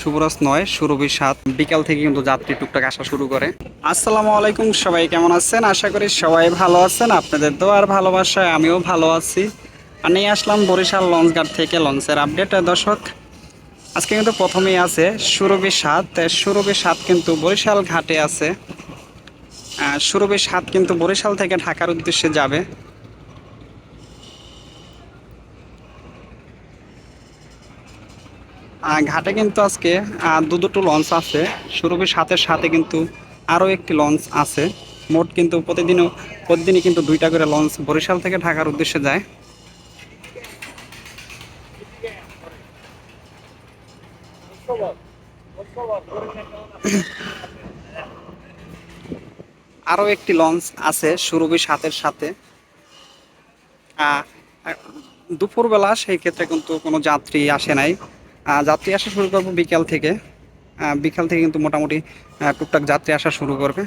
শুভরাজ নয়, সুরভি সাত। বিকাল থেকে কিন্তু যাত্রী টুকটাক আসা শুরু করে। আসসালামু আলাইকুম, সবাই কেমন আছেন? আশা করি সবাই ভালো আছেন। আপনাদের তো আর ভালোবাসায় আমিও ভালো আছি। আর নিয়ে আসলাম বরিশাল লঞ্চঘাট থেকে লঞ্চের আপডেট। দর্শক, আজকে কিন্তু প্রথমেই আছে সুরভি সাত। সুরভি সাত কিন্তু বরিশাল ঘাটে আছে। সুরভি সাত কিন্তু বরিশাল থেকে ঢাকার উদ্দেশ্যে যাবে। ঘাটে কিন্তু আজকে দু দুটো লঞ্চ আছে। সুরভির সাথে সাথে কিন্তু আরও একটি লঞ্চ আছে। মোট কিন্তু প্রতিদিনও, প্রতিদিনই কিন্তু দুইটা করে লঞ্চ বরিশাল থেকে ঢাকার উদ্দেশ্যে যায়। আরও একটি লঞ্চ আছে সুরভি সাতের সাথে দুপুরবেলা সেই ক্ষেত্রে কিন্তু কোনো যাত্রী আসে নাই। যাত্রী আসা শুরু করব বিকাল থেকে। বিকাল থেকে কিন্তু মোটামুটি টুকটাক যাত্রী আসা শুরু করবে।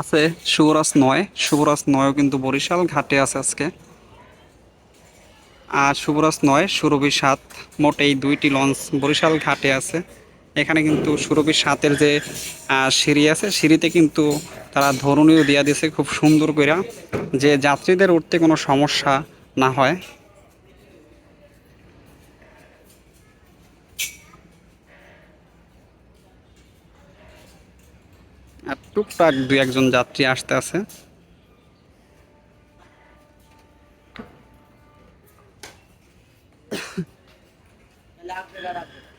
আছে শুভরাজ নয়। শুভরাজ নয়ও কিন্তু বরিশাল, ঘাটে আছে আজকে। আর শুভরাজ নয়, সুরভি সাত, মোট এই দুইটি লঞ্চ বরিশাল, ঘাটে আছে। এখানে কিন্তু সুরভি সাতের যে সিঁড়ি আছে, সিঁড়িতে কিন্তু তারা ধরনীয় দিয়া দিয়েছে খুব সুন্দর করে যে যাত্রীদের উঠতে কোনো সমস্যা না হয়। আর টুকটাক দুই একজন যাত্রী আসতে আছে।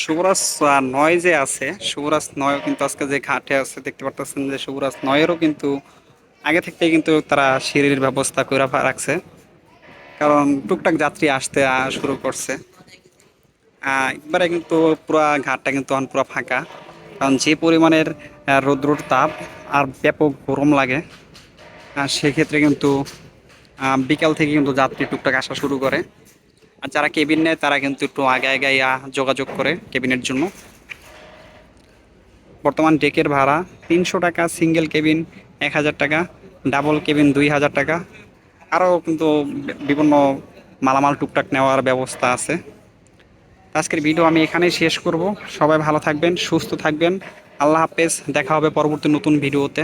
শুভরাজ নয় যে আছে, শুভরাজ নয়ও কিন্তু আজকে যে ঘাটে আছে, দেখতে পারতেছেন যে নয়েরও কিন্তু আগে থেকে কিন্তু তারা সিঁড়ির ব্যবস্থা করে রাখছে। কারণ টুকটাক যাত্রী আসতে শুরু করছে। একবারে কিন্তু পুরো ঘাটটা কিন্তু এখন পুরো ফাঁকা। কারণ যে পরিমাণের রৌদ্রর তাপ আর ব্যাপক গরম লাগে সেক্ষেত্রে কিন্তু বিকাল থেকে কিন্তু যাত্রী টুকটাক আসা শুরু করে। আর যারা কেবিন নেয়, তারা কিন্তু একটু আগে আগে যোগাযোগ করে কেবিনের জন্য। বর্তমান ডেকের ভাড়া তিনশো টাকা সিঙ্গেল কেবিন এক হাজার টাকা ডাবল কেবিন দুই হাজার টাকা। আরও কিন্তু বিভিন্ন মালামাল টুকটাক নেওয়ার ব্যবস্থা আছে। আজকের ভিডিও আমি এখানেই শেষ করব। সবাই ভালো থাকবেন, সুস্থ থাকবেন। আল্লাহ হাফেজ, দেখা হবে পরবর্তী নতুন ভিডিওতে